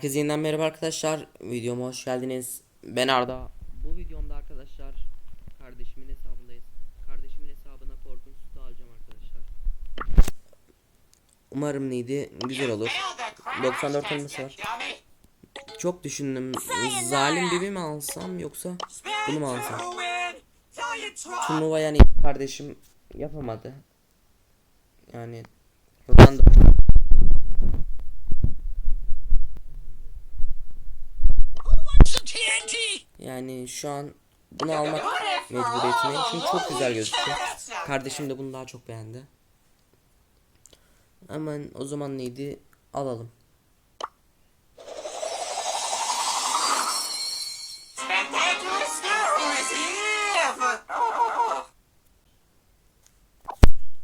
Herkese yeniden merhaba arkadaşlar. Videoma hoş geldiniz. Ben Arda. Bu videomda arkadaşlar kardeşimin hesabındayız. Kardeşimin hesabına korkunç sütü alacağım arkadaşlar. Umarım neydi güzel olur. 94 elması var. Çok düşündüm. Zalim bibi mi alsam yoksa bunu mu alsam? Turnuva yani kardeşim yapamadı. Yani ben de Yani şu an bunu almak mecburiyetindeyim. Çünkü çok güzel gözüküyor. Kardeşim de bunu daha çok beğendi. Hemen o zaman neydi? Alalım.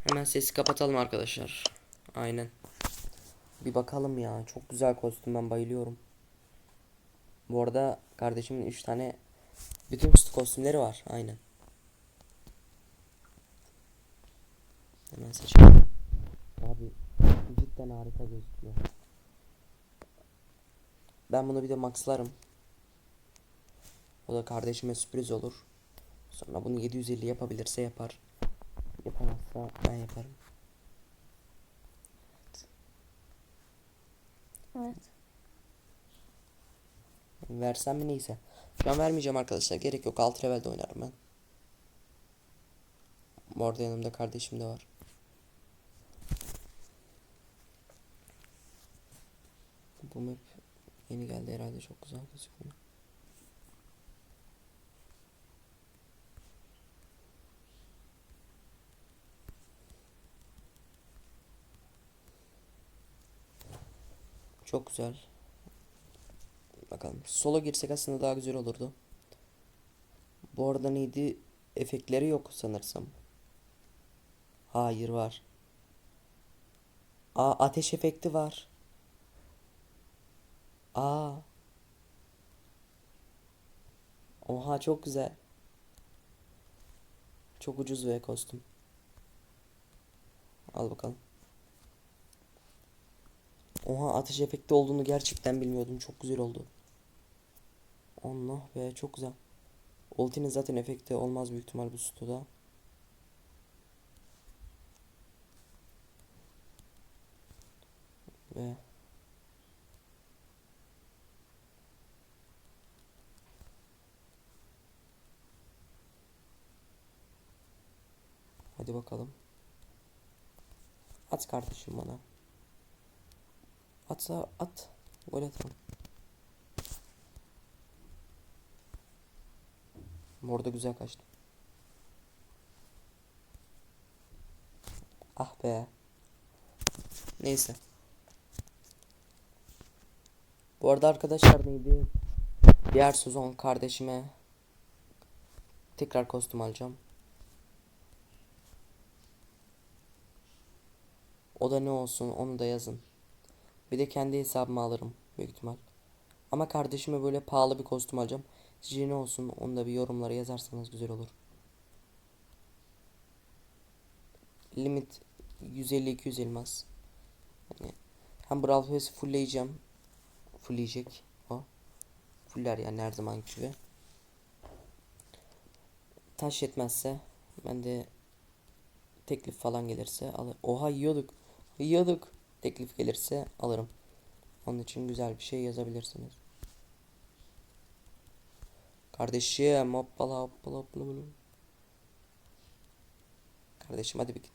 Hemen sesi kapatalım arkadaşlar. Aynen. Bir bakalım ya. Çok güzel kostüm ben bayılıyorum. Bu arada kardeşimin 3 tane bütün kostümleri var. Aynen. Hemen seçelim. Abi cidden harika gözüküyor. Ben bunu bir de maxlarım. O da kardeşime sürpriz olur. Sonra bunu 750 yapabilirse yapar. Yapamazsa ben yaparım. Evet. Versem mi neyse. Şu an vermeyeceğim arkadaşlar. Gerek yok. Alt levelde oynarım ben. Bu arada yanımda kardeşim de var. Bu map yeni geldi herhalde çok güzel gözüküyor. Çok güzel. Bakalım. Solo girsek aslında daha güzel olurdu. Bu arada neydi? Efektleri yok sanırsam. Hayır var. Aa ateş efekti var. Aa. Oha çok güzel. Çok ucuz ve kostüm. Al bakalım. Oha ateş efekti olduğunu gerçekten bilmiyordum. Çok güzel oldu. Allah be çok güzel. Ultinin zaten efekti olmaz büyük ihtimal bu stoda. Ve Hadi bakalım. At kardeşim bana. Atsa at. Gol atalım. Orada güzel kaçtı. Ah be. Neyse. Bu arada arkadaşlar neydi? Diğer sezon kardeşime tekrar kostüm alacağım. O da ne olsun onu da yazın. Bir de kendi hesabıma alırım büyük ihtimal. Ama kardeşime böyle pahalı bir kostüm alacağım. Sizce ne olsun onu da bir yorumlara yazarsanız güzel olur. Limit 150-200 elmas. Yani hem Brawl Pass'i fullleyeceğim. Fullleyecek o. Fuller yani her zaman gibi. Taş yetmezse ben de teklif falan gelirse alır. Oha yiyorduk. Yiyorduk. Teklif gelirse alırım. Onun için güzel bir şey yazabilirsiniz. Kardeşim hoppala hoppala hoppala. Kardeşim hadi bir git.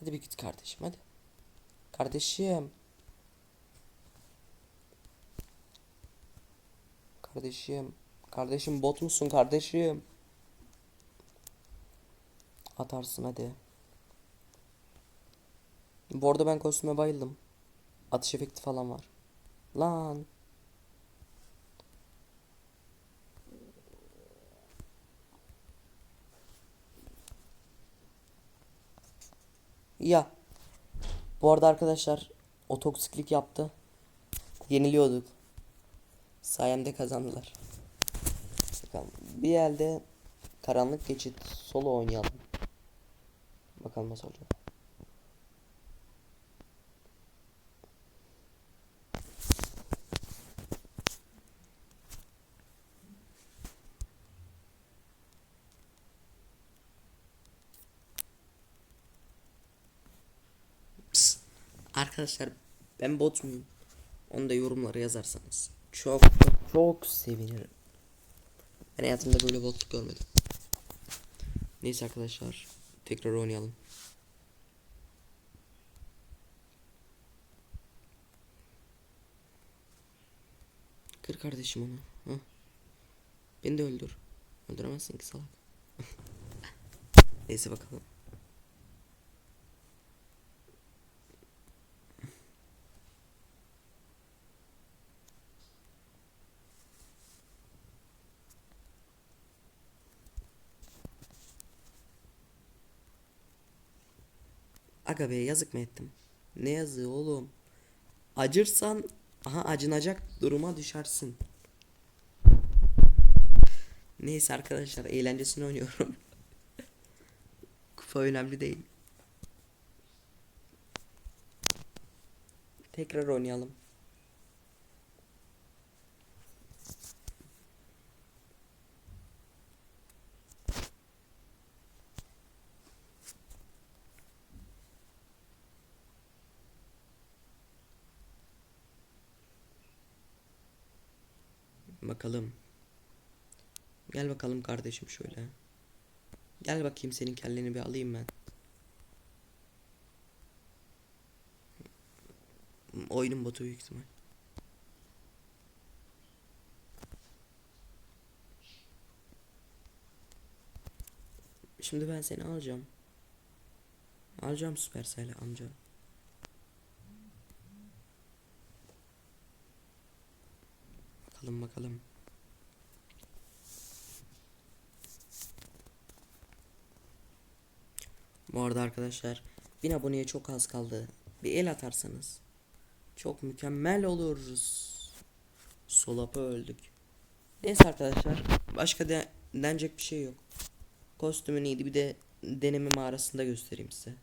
Hadi bir git kardeşim hadi. Kardeşim. Kardeşim. Kardeşim bot musun kardeşim? Atarsın hadi. Bu arada ben kostüme bayıldım. Atış efekti falan var. Lan. Ya. Bu arada arkadaşlar o yaptı. Yeniliyorduk. Sayemde kazandılar. Bakalım. Bir elde karanlık geçit solo oynayalım. Bakalım nasıl olacak. Arkadaşlar ben bot muyum? Onu da yorumlara yazarsanız. Çok çok, sevinirim. Ben hayatımda böyle botluk görmedim. Neyse arkadaşlar. Tekrar oynayalım. Kır kardeşim onu. Hı. Beni de öldür. Öldüremezsin ki salak. Neyse bakalım. Aga be yazık mı ettim? Ne yazığı oğlum? Acırsan aha acınacak duruma düşersin. Neyse arkadaşlar eğlencesini oynuyorum. Kupa önemli değil. Tekrar oynayalım. Bakalım. Gel bakalım kardeşim şöyle. Gel bakayım senin kelleni bir alayım ben. Oyunun botu büyük ihtimal. Şimdi ben seni alacağım. Alacağım Supercell'i amca. Bakalım bakalım. Bu arada arkadaşlar bin aboneye çok az kaldı. Bir el atarsanız çok mükemmel oluruz. Solapa öldük. Neyse arkadaşlar başka de denecek bir şey yok. Kostümü neydi bir de deneme mağarasında göstereyim size.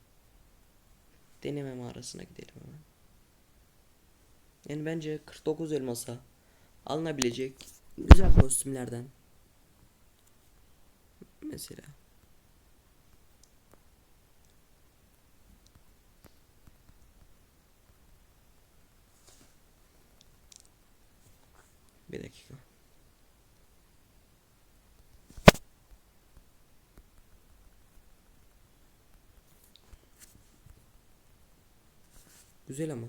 Deneme mağarasına gidelim hemen. Yani bence 49 elmasa alınabilecek güzel kostümlerden. Mesela. Bir dakika. Güzel ama.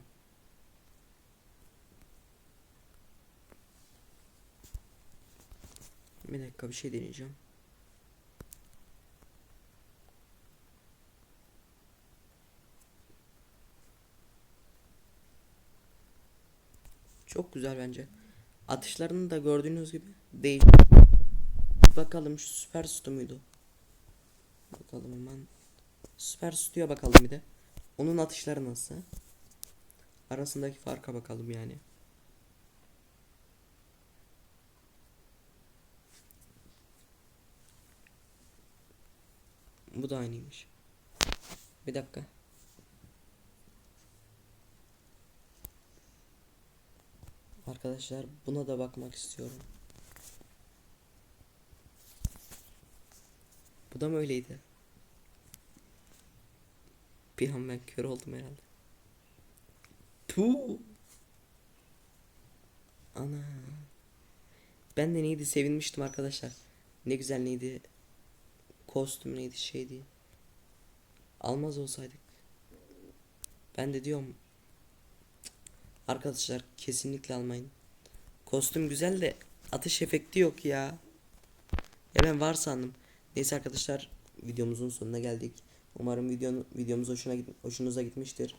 Bir dakika bir şey deneyeceğim. Çok güzel bence. Atışlarını da gördüğünüz gibi değil. Bakalım şu süper sütü müydü? Bakalım hemen. Süper sütüye bakalım bir de. Onun atışları nasıl? Arasındaki farka bakalım yani. Bu da aynıymış. Bir dakika. Arkadaşlar buna da bakmak istiyorum. Bu da mı öyleydi? Bir an ben kör oldum herhalde. Tu. Ana. Ben de neydi sevinmiştim arkadaşlar. Ne güzel neydi. Kostüm neydi şeydi. Almaz olsaydık. Ben de diyorum. Arkadaşlar kesinlikle almayın. Kostüm güzel de atış efekti yok ya. Ya ben var sandım. Neyse arkadaşlar videomuzun sonuna geldik. Umarım videonun videomuz hoşuna hoşunuza gitmiştir.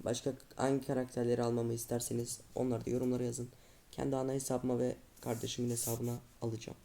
Başka hangi karakterleri almamı isterseniz onları da yorumlara yazın. Kendi ana hesabıma ve kardeşimin hesabına alacağım.